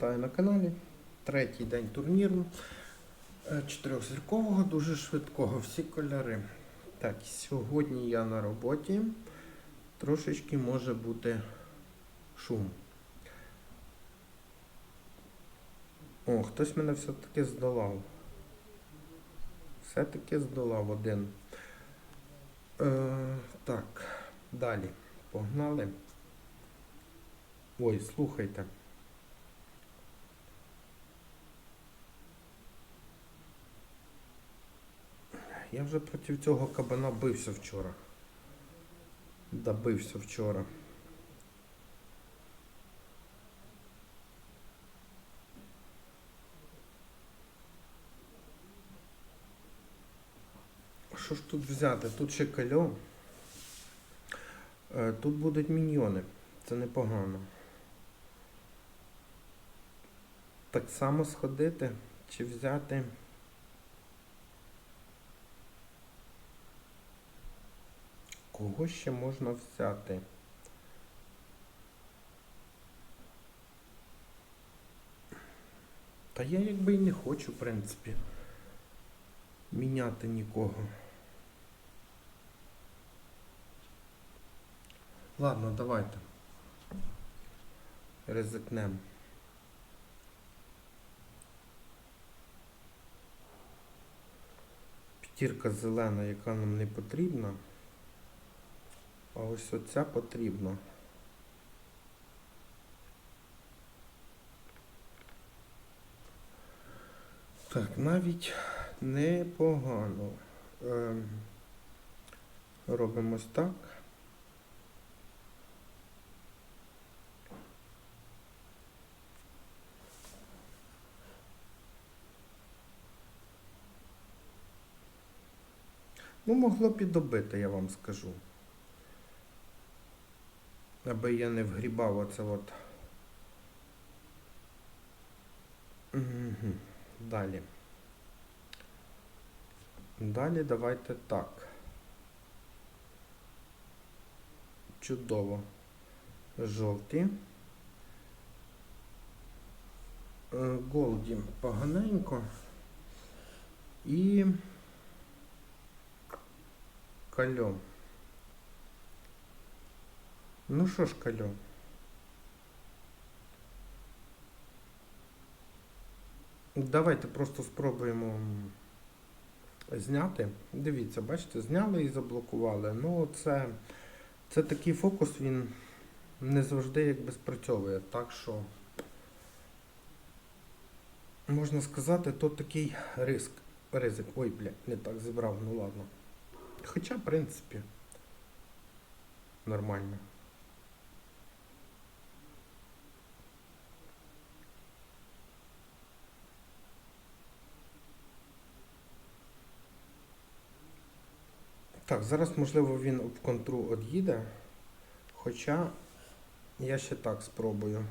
вітаю на каналі. Третій день турніру. Е, Чотирьохзіркового, дуже швидкого, всі кольори. Так, сьогодні я на роботі. Трошечки може бути шум. О, хтось мене все-таки здолав. Все-таки здолав один. Е, так, далі. Погнали. Ой, слухайте. Я вже проти цього кабана бився вчора. Добився вчора. Що ж тут взяти? Тут ще кальо. Е, Тут будуть міньйони. Це непогано. Так само сходити чи взяти. Кого ще можна взяти? Та я якби і не хочу, в принципі, міняти нікого. Ладно, давайте. Ризикнемо. П'ятірка зелена, яка нам не потрібна. А ось оця потрібна. Так, навіть непогано. Ем, робимо ось так. Ну, могло б і добити, я вам скажу. Аби я не вгрібав оце от. Далі. Далі давайте так. Чудово. Жовті. Е, Голді поганенько. І кальо. Ну що ж, кальо. Давайте просто спробуємо зняти. Дивіться, бачите, зняли і заблокували. Ну, це, це такий фокус, він не завжди якби спрацьовує. Так що, можна сказати, то такий риск. Ризик. Ой, бля, не так зібрав, ну ладно. Хоча, в принципі, нормально. Так, зараз, можливо, він об контру од'їде. Хоча я ще так спробую,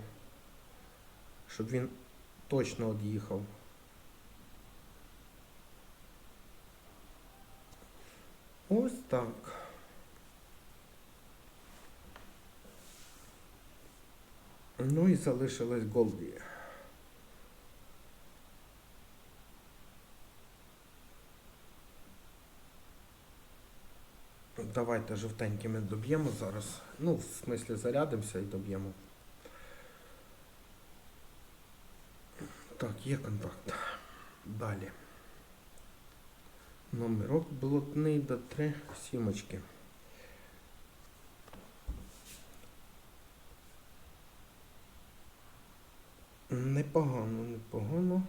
щоб він точно од'їхав. Ось так. Ну і залишилось Голді. Давайте жовтенькими доб'ємо зараз. Ну, в смислі зарядимося і доб'ємо. Так, є контакт. Далі. Номерок блокний до 3 сімочки. Непогано, непогано.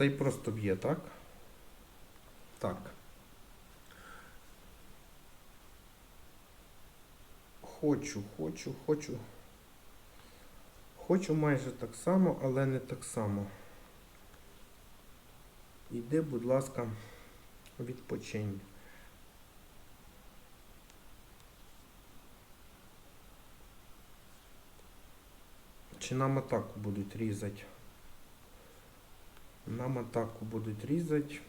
Цей просто б'є, так? Так. Хочу, хочу, хочу. Хочу майже так само, але не так само. Іди, будь ласка, відпочинь. Чи нам атаку будуть різати? Нам атаку будуть різати.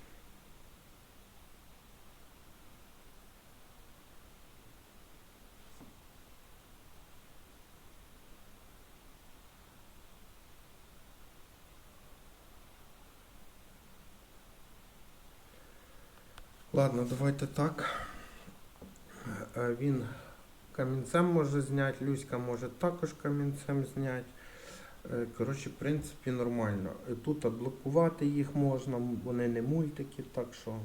Ладно, давайте так. Е, Він камінцем може зняти, Люська може також камінцем зняти. Е, Коротше, в принципі, нормально. Е, Тут блокувати їх можна, вони не мультики, так що.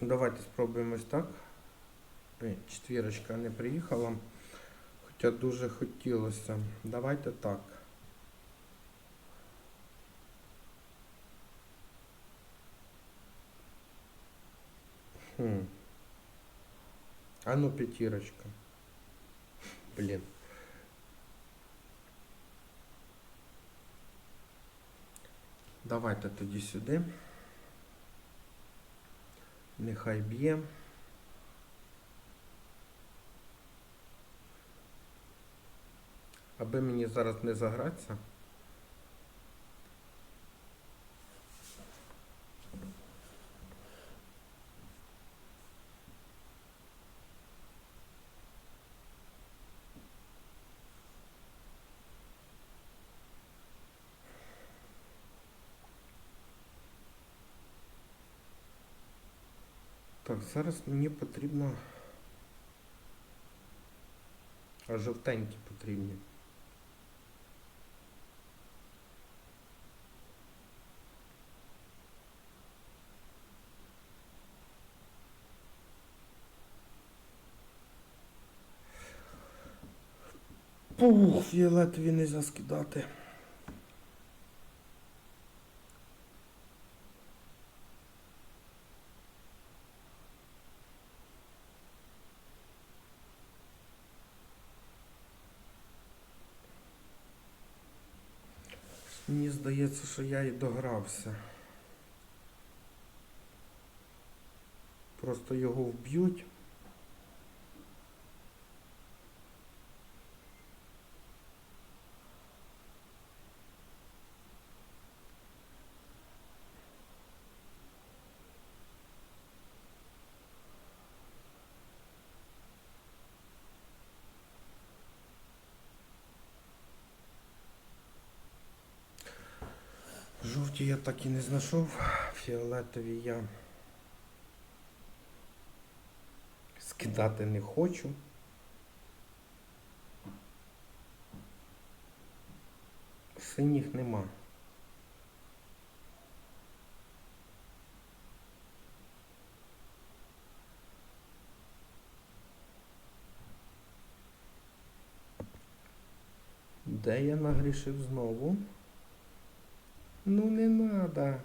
Давайте спробуємо ось так. Четвірочка не приїхала. Хоча дуже хотілося. Давайте так. Хм. А ну п'ятірочка. Блін. Давайте тоді сюди. Нехай б'є. Аби мені зараз не загратися. Так, зараз мені потрібно. Жовтенькі потрібні. Пух, фіолетові не скидати. Мені здається, що я і догрався. Просто його вб'ють. Жовті я так і не знайшов. Фіолетові я скидати не хочу. Синіх нема. Де я нагрішив знову? Ну не надо.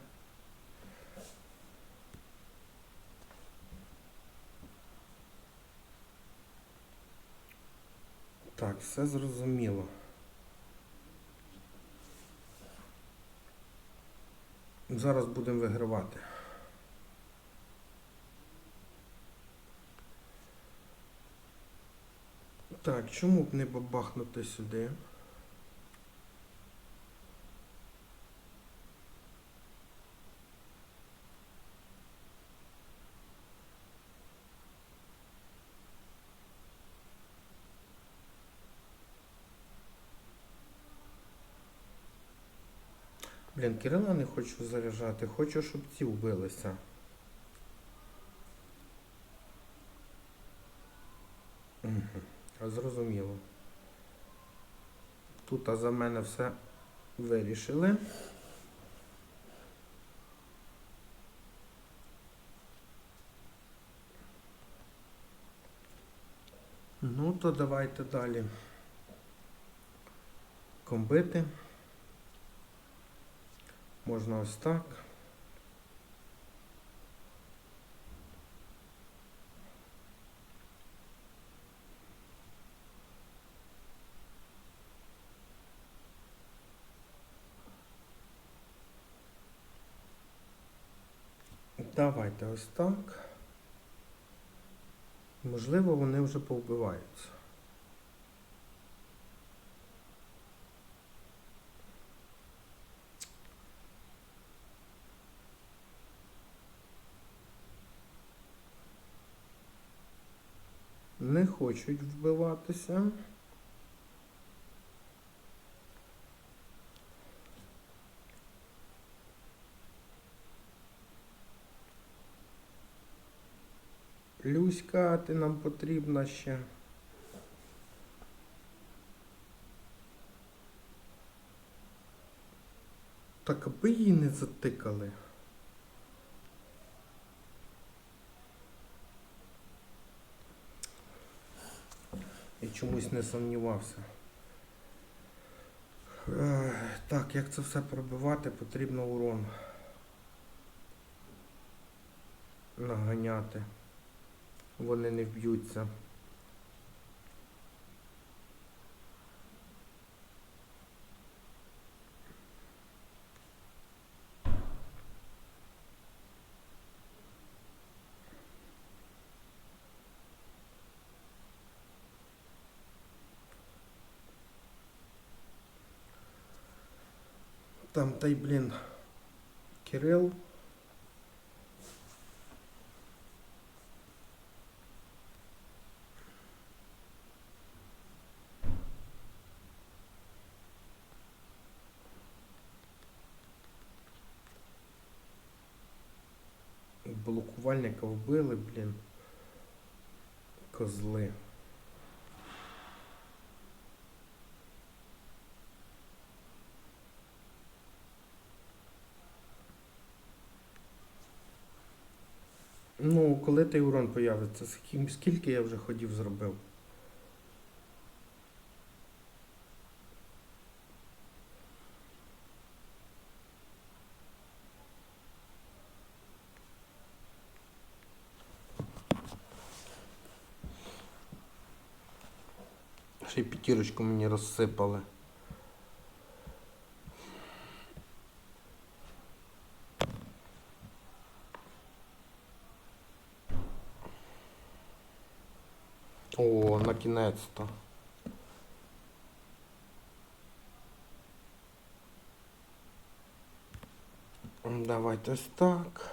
Так, все зрозуміло. Зараз будемо вигравати. Так, чому б не бабахнути сюди? Блін, Кирила не хочу заряджати, хочу, щоб ці вбилися. А Зрозуміло. Тут а за мене все вирішили. Ну, то давайте далі комбити. Можна ось так. Давайте ось так. Можливо, вони вже повбиваються. Не хочуть вбиватися. Люська, ти нам потрібна ще. Так аби її не затикали. І чомусь не сумнівався. Так, як це все пробивати, потрібно урон наганяти. Вони не вб'ються. Там та й, блін, Кирил. Блокувальника вбили, блін. Козли. Ну, коли той урон появиться, Скільки- я вже ходів зробив? Ще й п'ятірочку мені розсипали. О, накінець-то. Давайте ось так.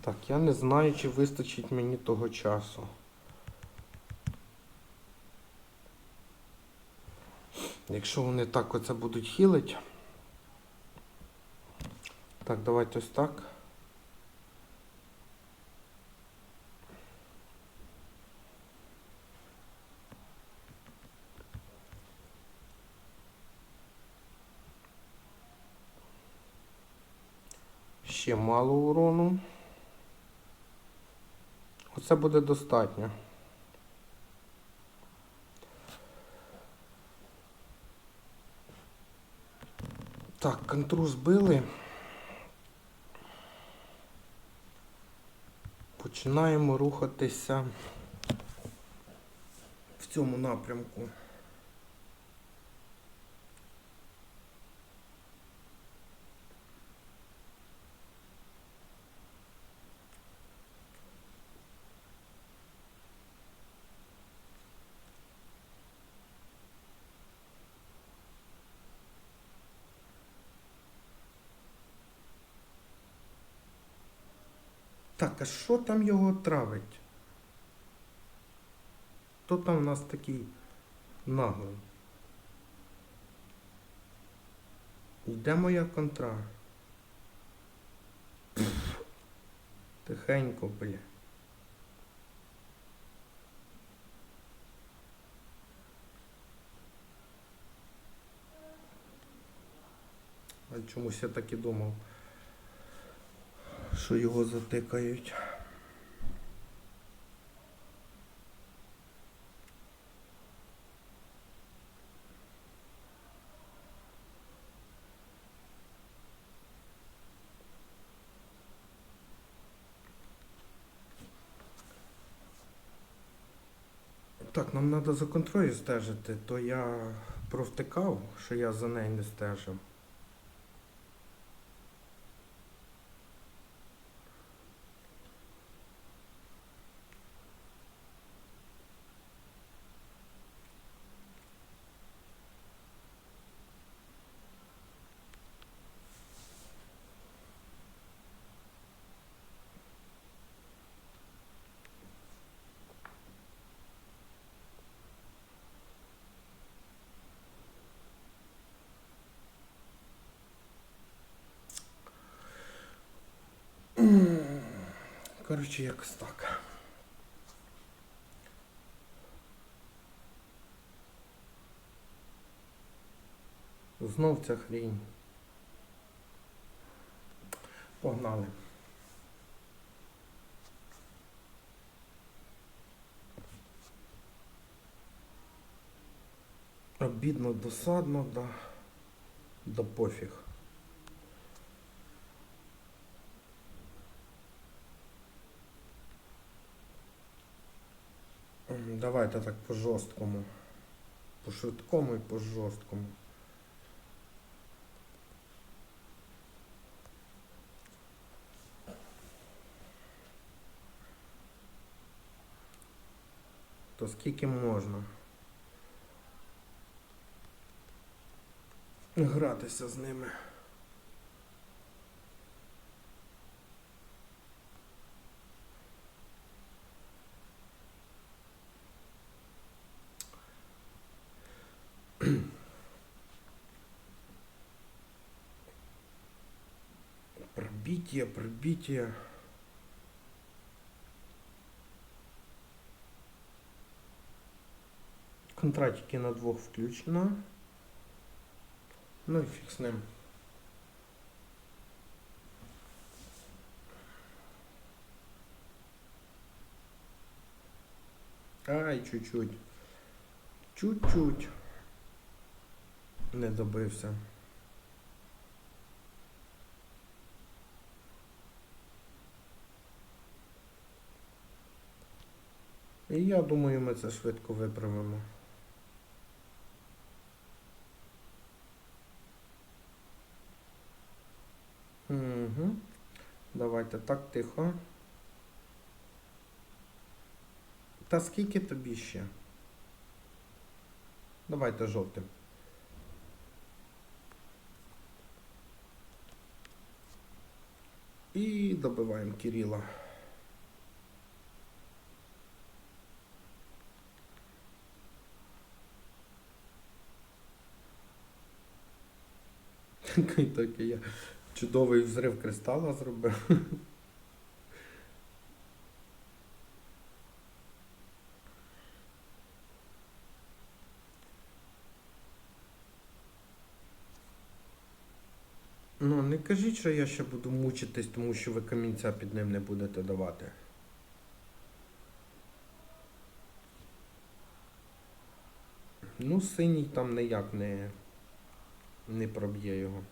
Так, я не знаю, чи вистачить мені того часу. Якщо вони так оце будуть хілить. Так, давайте ось так. Ще мало урону. Оце буде достатньо. Так, контру збили. Починаємо рухатися в цьому напрямку. Так, а що там його травить? Хто там у нас такий наглий? Йде моя контра. Тихенько, бля. А чомусь я так і думав, що його затикають. Так, нам треба за контролю стежити, то я провтикав, що я за нею не стежив. Коротше, якось так. Знов ця хрінь. Погнали. Обідно, досадно, да. Да пофіг. Давайте так по жорсткому. По швидкому і по жорсткому. То скільки можна? Гратися з ними. Пробитие, пробитие. Контратики на двох включено. Ну і фіг з ним. Ай, чуть-чуть. Чуть-чуть. Не добився. І я думаю, ми це швидко виправимо. Угу. Давайте так тихо. Та скільки тобі ще? Давайте жовтим. І добиваємо Кирила. Так я чудовий взрив кристала зробив. Ну, не кажіть, що я ще буду мучитись, тому що ви камінця під ним не будете давати. Ну, синій там ніяк не, не проб'є його.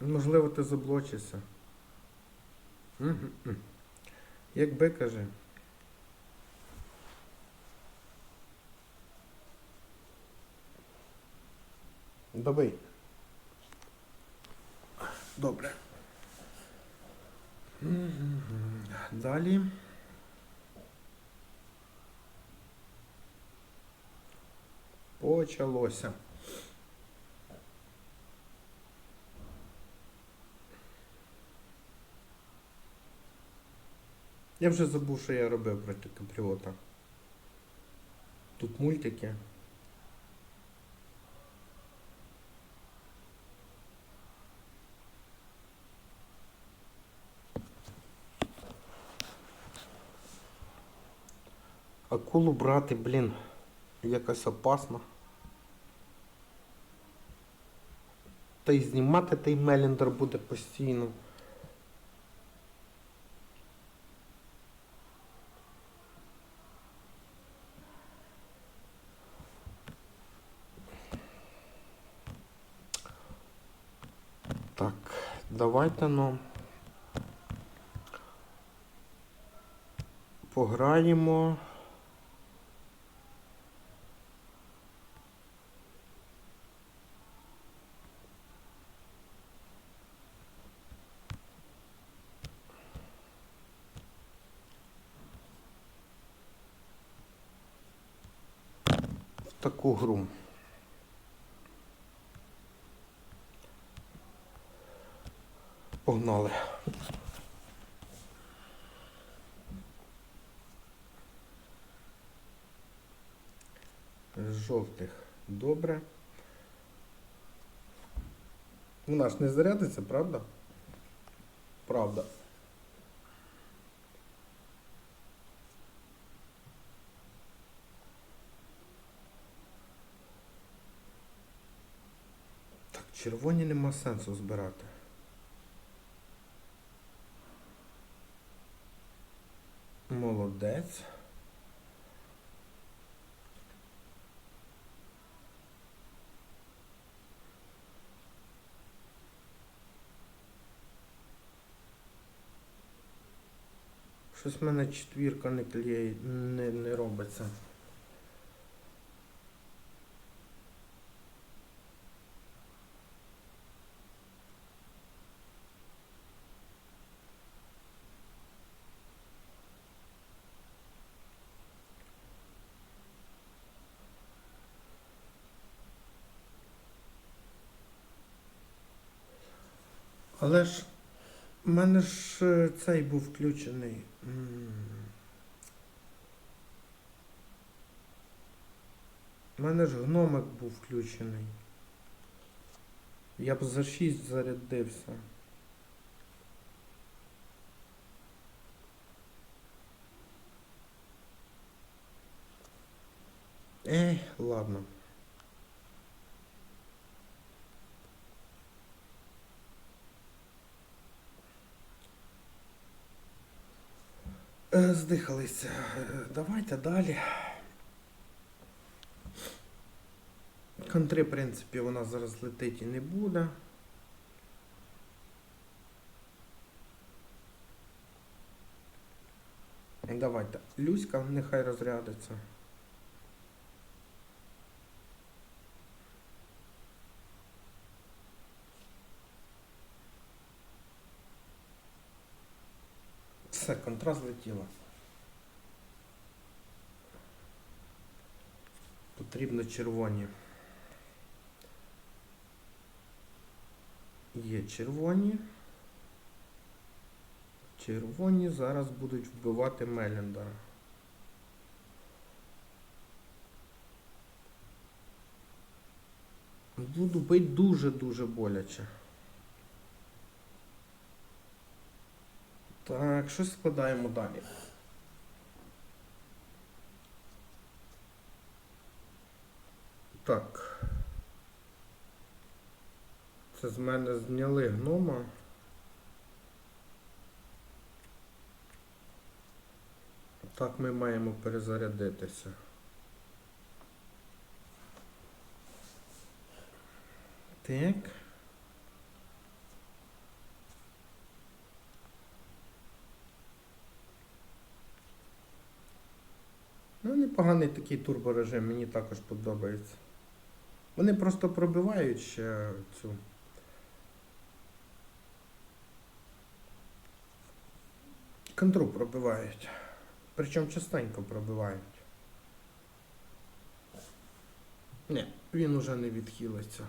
Можливо, ти заблочишся. Мгм. Як би каже. Добий. Добре. Далі. Почалося. Я вже забув, що я робив проти Капріота. Тут мультики. Акулу брати, блін, якось опасно. Та й знімати той Меліндер буде постійно. Так, давайте ну пограємо. Погнали. жовтих. Добре. Вона ж не зарядиться, правда? Правда. Так, червоні нема сенсу збирати. Молодець. Щось в мене четвірка не клеє, не, не робиться. Але ж в мене ж е, цей був включений. У мене ж гномик був включений. Я б за 6 зарядився. Ей, ладно. Здихалися. Е, Давайте далі. Контри, в принципі, вона зараз летить і не буде. Давайте. Люська нехай розрядиться. Все, контра злетіла. Потрібно червоні. Є червоні. Червоні зараз будуть вбивати Меліндера. Буду бити дуже-дуже боляче. Так, щось складаємо далі. Так. Це з мене зняли гнома. Так ми маємо перезарядитися. Так. Ну, непоганий такий турборежим, мені також подобається. Вони просто пробивають ще цю. Контру пробивають. Причому частенько пробивають. Ні, він уже не відхилиться.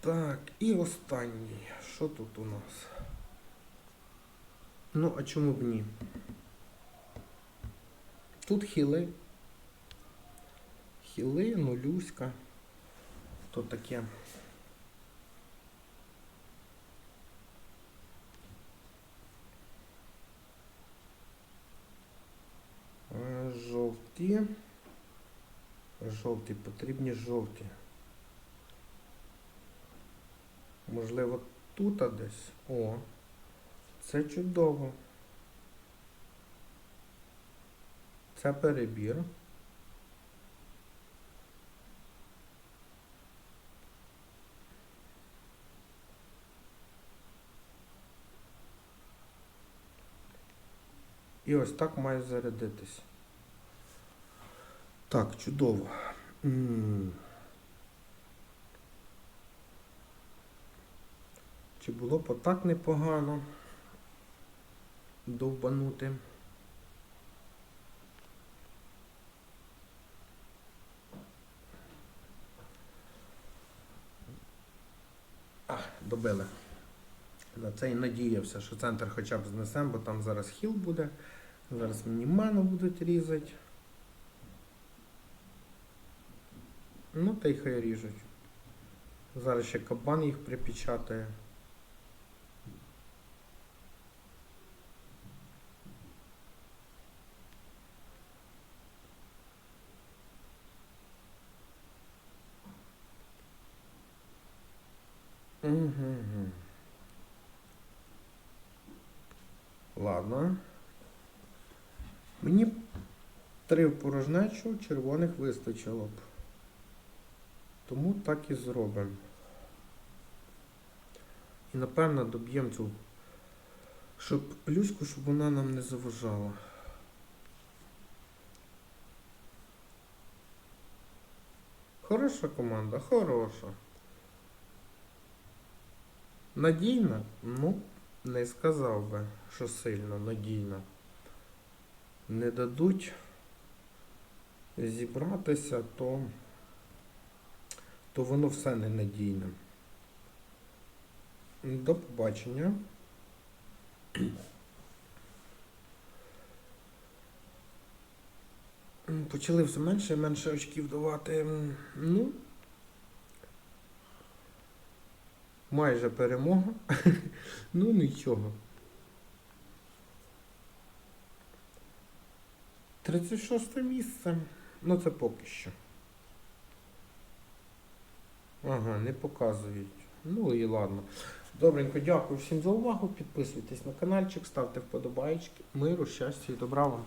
Так, і останній. Що тут у нас? Ну, а чому б ні? Тут хіли. Хіли, нулюська. То таке. Е, Жовті. Жовті, потрібні жовті. Можливо, тут десь. О. Це чудово. Це перебір. І ось так має зарядитись. Так, чудово. Чи було б отак непогано довбанути? А, добили. На це і надіявся, що центр хоча б знесем, бо там зараз хіл буде Зараз мені ману будуть різати. Ну, та й хай ріжуть. Зараз ще кабан їх припечатає. Угу. Ладно. Мені б три в порожнечу червоних вистачило б. Тому так і зробимо. І напевно доб'ємо цю щоб Люську, щоб вона нам не заважала. Хороша команда, хороша. Надійна? Ну, не сказав би, що сильно надійна. Не дадуть зібратися, то, то воно все ненадійне. До побачення. Почали все менше і менше очків давати. Ну. Майже перемога. ну нічого. 36 місце. Ну це поки що. Ага, не показують. Ну і ладно. Добренько, дякую всім за увагу. Підписуйтесь на каналчик, ставте вподобайки. Миру, щастя і добра вам.